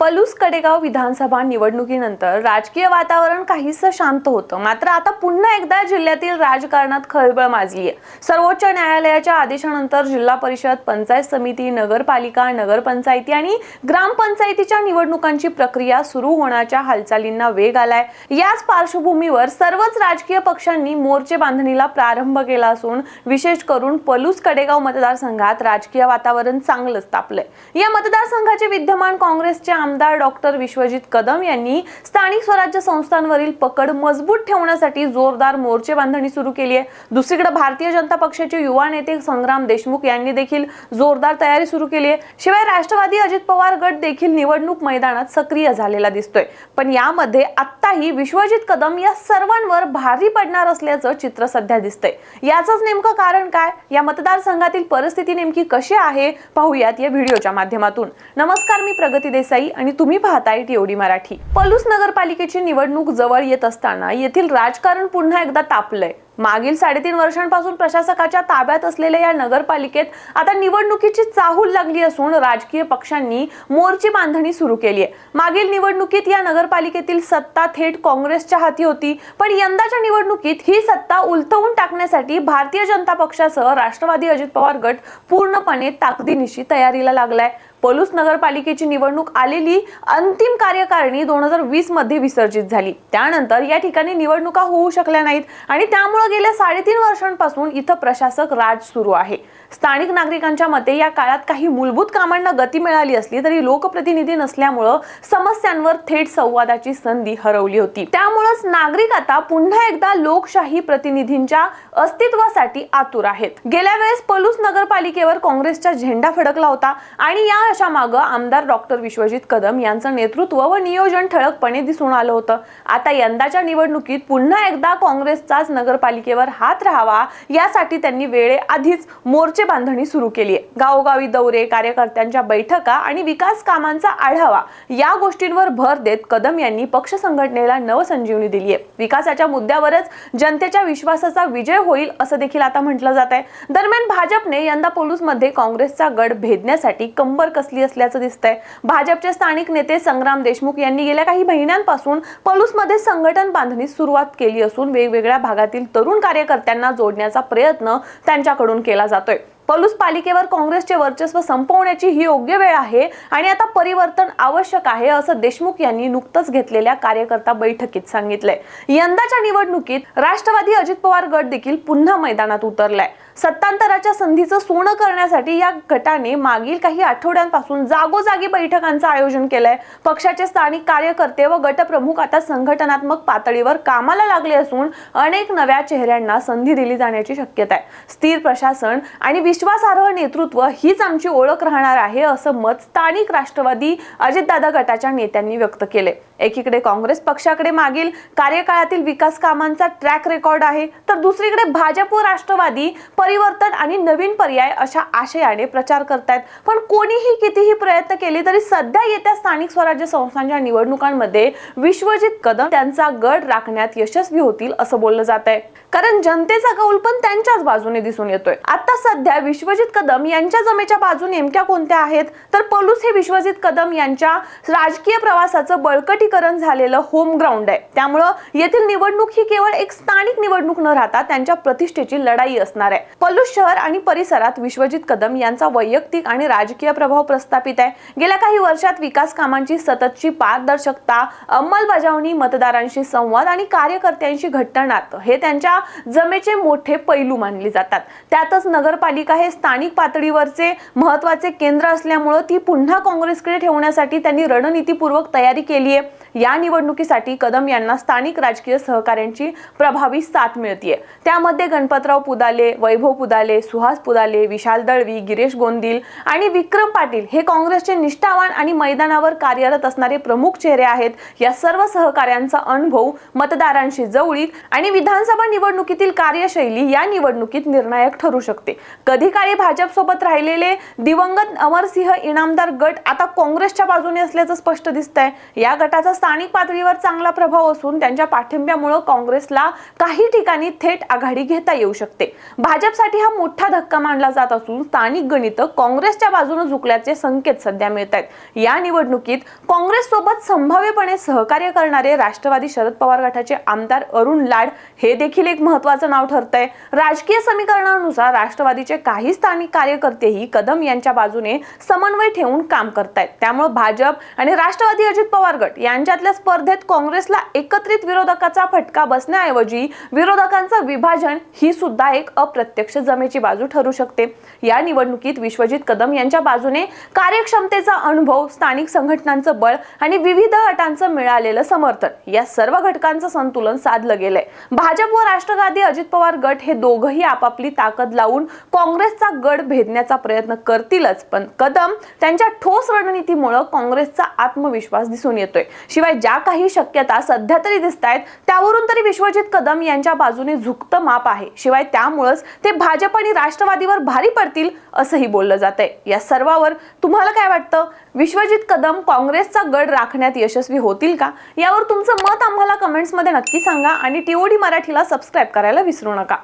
पलूस कडेगाव विधानसभा निवडणुकीनंतर राजकीय वातावरण काहीसं शांत होतं. मात्र आता पुन्हा एकदा जिल्ह्यातील राजकारणात खळबळ माजली आहे सर्वोच्च न्यायालयाच्या आदेशानंतर जिल्हा परिषद पंचायत समिती नगरपालिका नगरपंचायती आणि ग्रामपंचायतीच्या निवडणुकांची प्रक्रिया सुरू होण्याच्या हालचालींना वेग आलाय. याच पार्श्वभूमीवर सर्वच राजकीय पक्षांनी मोर्चे बांधणीला प्रारंभ केला असून विशेष करून पलूस कडेगाव मतदारसंघात राजकीय वातावरण चांगलंच तापलंय. या मतदारसंघाचे विद्यमान काँग्रेसच्या आमदार डॉक्टर विश्वजित कदम यांनी स्थानिक स्वराज्य संस्थांवरील पकड मजबूत ठेवण्यासाठी जोरदार मोर्चे बांधणी सुरू केली आहे. दुसरीकडे भारतीय जनता पक्षाचे युवा नेते संग्राम देशमुख यांनी देखील जोरदार तयारी सुरू केली आहे. शिवाय राष्ट्रवादी अजित पवार गट देखील निवडणूक मैदानात सक्रिय झालेला दिसतोय. पण यामध्ये आत्ताही विश्वजित कदम या सर्वांवर भारी पडणार असल्याचं चित्र सध्या दिसतंय. याचंच नेमकं कारण काय? या मतदारसंघातील परिस्थिती नेमकी कशी आहे? पाहूयात या व्हिडिओच्या माध्यमातून. नमस्कार मी प्रगती देसाई. आणि तुम्ही पाहताय टीओडी मराठी. पलूस नगरपालिकेची निवडणूक जवळ येत असताना येथील राजकारण पुन्हा एकदा तापलंय. मागील साडेतीन वर्षांपासून प्रशासकाच्या ताब्यात असलेल्या या नगरपालिकेत आता निवडणुकीची चाहूल लागली असून राजकीय पक्षांनी मोर्ची बांधणी सुरू केली आहे. मागील निवडणुकीत या नगरपालिकेतील सत्ता थेट काँग्रेसच्या हाती होती पण यंदाच्या निवडणुकीत ही सत्ता उलथवून टाकण्यासाठी भारतीय जनता पक्षासह राष्ट्रवादी अजित पवार गट पूर्णपणे ताकदीनिशी तयारीला लागलाय. पलूस नगरपालिकेची निवडणूक आलेली अंतिम कार्यकारिणी दोन हजार वीसमध्ये विसर्जित झाली. त्यानंतर या ठिकाणी निवडणुका होऊ शकल्या नाहीत आणि त्यामुळे गेल्या साडेतीन वर्षांपासून इथं प्रशासक राज सुरू आहे. स्थानिक नागरिकांच्या मते या काळात काही मूलभूत कामांना गती मिळाली असली तरी लोकप्रतिनिधी नसल्यामुळं समस्यांवर थेट संवादाची संधी हरवली होती. त्यामुळंच नागरिक आता पुन्हा एकदा लोकशाही प्रतिनिधींच्या अस्तित्वासाठी आतुर आहेत. गेल्या वेळेस पलूस नगरपालिकेवर काँग्रेसचा झेंडा फडकला होता आणि या अशा मागं आमदार डॉक्टर विश्वजित कदम यांचं नेतृत्व व नियोजन ठळकपणे दिसून आलं होतं. आता यंदाच्या निवडणुकीत पुन्हा एकदा काँग्रेसचाच नगरपालिकेवर हात राहावा यासाठी त्यांनी वेळेआधीच मोर्चा बांधणी सुरू केली आहे. गावोगावी दौरे कार्यकर्त्यांच्या बैठका आणि विकास कामांचा आढावा या गोष्टींवर भर देत कदम यांनी पक्ष संघटनेला नवसंजीवनी दिली आहे. विकासाच्या मुद्द्यावरच जनतेच्या विश्वासाचा विजय होईल असं देखील आता म्हटलं जात आहे. दरम्यान भाजपने यंदा पोलूसमध्ये काँग्रेसचा गड भेदण्यासाठी कंबर कसली असल्याचं दिसतंय. भाजपचे स्थानिक नेते संग्राम देशमुख यांनी गेल्या काही महिन्यांपासून पलूसमध्ये संघटन बांधणीस सुरुवात केली असून वेगवेगळ्या भागातील तरुण कार्यकर्त्यांना जोडण्याचा प्रयत्न त्यांच्याकडून केला जातोय. पलूस पालिकेवर काँग्रेसचे वर्चस्व संपवण्याची ही योग्य वेळ आहे आणि आता परिवर्तन आवश्यक आहे असं देशमुख यांनी नुकतंच घेतलेल्या कार्यकर्ता बैठकीत सांगितलंय. यंदाच्या निवडणुकीत राष्ट्रवादी अजित पवार गट देखील पुन्हा मैदानात उतरलाय. सत्तांतराच्या संधीचं सोनं करण्यासाठी या गटाने मागील काही आठवड्यांपासून जागोजागी बैठकांचं आयोजन केलंय. पक्षाचे स्थानिक कार्यकर्ते व गटप्रमुख आता संघटनात्मक पातळीवर कामाला लागले असून अनेक नव्या चेहऱ्यांना संधी दिली जाण्याची शक्यता आहे स्थिर प्रशासन आणि विश्वासार्ह नेतृत्व हीच आमची ओळख राहणार आहे असं मत स्थानिक राष्ट्रवादी अजितदादा गटाच्या नेत्यांनी व्यक्त केले एकीकडे काँग्रेस पक्षाकडे मागील कार्यकाळातील विकास कामांचा ट्रॅक रेकॉर्ड आहे तर दुसरीकडे भाजप व राष्ट्रवादी परिवर्तन आणि नवीन पर्याय अशा आशयाने प्रचार करतायत. पण कोणीही कितीही प्रयत्न केले तरी सध्या येत्या स्थानिक स्वराज्य संस्थांच्या निवडणुकांमध्ये विश्वजित कदम त्यांचा गड राखण्यात यशस्वी होतील असं बोललं जात आहे कारण जनतेचा कौल पण त्यांच्याच बाजूने दिसून येतोय. आता सध्या विश्वजित कदम यांच्या जमेच्या बाजू नेमक्या कोणत्या आहेत? तर पलूस हे विश्वजित कदम यांच्या राजकीय प्रवासाचं बळकटीकरण झालेलं होम ग्राउंड आहे. त्यामुळं येथील निवडणूक ही केवळ एक स्थानिक निवडणूक न राहता त्यांच्या प्रतिष्ठेची लढाई असणार आहे. पलूस शहर आणि परिसरात विश्वजित कदम यांचा वैयक्तिक आणि राजकीय प्रभाव प्रस्थापित आहे. गेल्या काही वर्षात विकास कामांची सततची पारदर्शकता अंमलबजावणी मतदारांशी संवाद आणि कार्यकर्त्यांशी घट्टनात हे त्यांच्या जमेचे मोठे पैलू मानले जातात. त्यातच नगरपालिका हे स्थानिक पातळीवरचे महत्त्वाचे केंद्र असल्यामुळं ती पुन्हा काँग्रेसकडे ठेवण्यासाठी त्यांनी रणनीतीपूर्वक तयारी केली आहे या निवडणुकीसाठी कदम यांना स्थानिक राजकीय सहकाऱ्यांची प्रभावी साथ मिळतीये. त्यामध्ये गणपतराव पुदाले वैभव पुदाले सुहास पुदाले विशाल दळवी गिरीश गोंदिल आणि विक्रम पाटील हे काँग्रेसचे निष्ठावान आणि मैदानावर कार्यरत असणारे प्रमुख चेहरे आहेत. या सर्व सहकाऱ्यांचा अनुभव मतदारांशी जवळीक आणि विधानसभा निवडणुकीतील कार्यशैली या निवडणुकीत निर्णायक ठरू शकते. कधी काळी भाजपसोबत राहिलेले दिवंगत अमरसिंह इनामदार गट आता काँग्रेसच्या बाजूने असल्याचं स्पष्ट दिसतंय. या गटाचा स्थानिक पातळीवर चांगला प्रभाव असून त्यांच्या पाठिंब्यामुळे काँग्रेसला काही ठिकाणी थेट आघाडी घेता येऊ शकते. भाजपसाठी हा मोठा धक्का मानला जात असून स्थानिक गणित काँग्रेसच्या बाजूने झुकल्याचे संकेत सध्या मिळत आहेत. या निवडणुकीत काँग्रेस सोबत संभाव्यपणे सहकार्य करणारे राष्ट्रवादी शरद पवार गटाचे आमदार अरुण लाड हे देखील एक महत्वाचं नाव ठरतंय. राजकीय समीकरणानुसार राष्ट्रवादीचे काही स्थानिक कार्यकर्तेही कदम यांच्या बाजूने समन्वय ठेवून काम करतायत. त्यामुळे भाजप आणि राष्ट्रवादी अजित पवार गट यांच्यातल्या स्पर्धेत काँग्रेसला एकत्रित विरोधकाचा फटका बसण्याऐवजी विरोधकांचं विभाजन ही सुद्धा एक अप्रत्यक्ष जमेची बाजू ठरू शकते. या निवडणुकीत विश्वजित कदम यांच्या बाजूने कार्यक्षमतेचा अनुभव स्थानिक संघटनांचं बळ आणि विविध गटांचं मिळालेलं समर्थन या सर्व घटकांचं संतुलन साधलं गेलंय. भाजप व राष्ट्रवादी अजित पवार गट हे दोघंही आपापली ताकद लावून काँग्रेसचा गड भेदण्याचा प्रयत्न करतीलच. पण कदम त्यांच्या ठोस रणनीतीमुळे काँग्रेसचा आत्मविश्वास दिसून येतोय. शिवाय ज्या काही शक्यता सध्या तरी दिसत आहेत त्यावरून तरी विश्वजित कदम यांच्या बाजूने झुकतं माप आहे. शिवाय त्यामुळंच ते भाजप आणि राष्ट्रवादीवर भारी पडतील असंही बोललं जात आहे या सर्वावर तुम्हाला काय वाटतं? विश्वजित कदम काँग्रेसचा गड राखण्यात यशस्वी होतील का? यावर तुमचं मत आम्हाला कमेंट्समध्ये नक्की सांगा आणि टीओडी मराठीला सबस्क्राईब करायला विसरू नका.